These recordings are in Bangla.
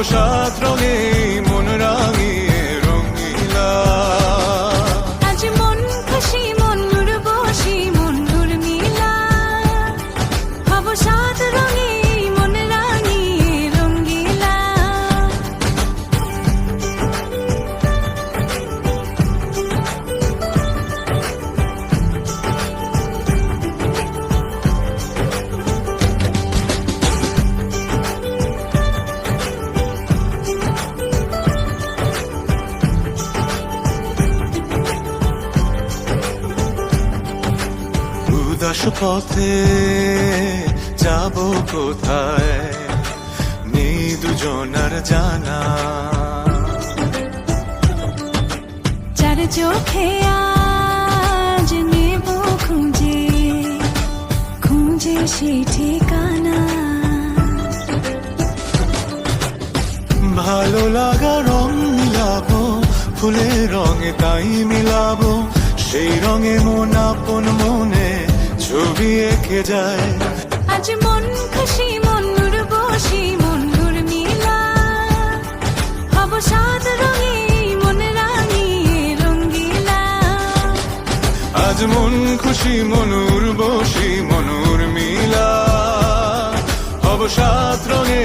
অবসাদ রঙে মন রাঙিয়ে উদাস পথে যাব কোথায়? নেই দুজনার জানা। চার চোখে আজ নেব খুঁজে খুঁজে সে ঠিকানা। ভালো লাগা রং মিলাবো ফুলের রঙে তাই মিলাবো সেই রঙে মন আপন মনে ছবি এঁকে যায়। আজ মন খুশি মন বসি মন মিলা। হব সাত রঙে মন রাঙি রঙ্গিলা। আজ মন খুশি মনুর বসি মনুর মিলা। অবসাদ রঙে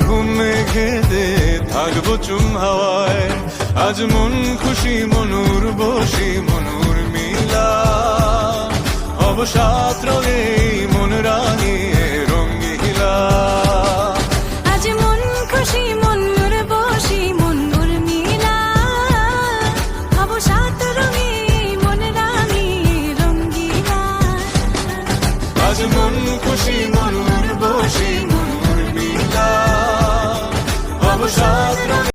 চুম হাওয়ায়। আজ মন খুশি মনুর বসি মনুর মিলা। অবসাদ রঙে মন রাঙিয়ে রঙ্গিলা। আজ খুশি বসি মিলা। হব সাত রঙে রাঙিয়ে রঙ্গিলা। আজ মন খুশি মনুর বসি মনুর মিলা। অবসাদ রঙে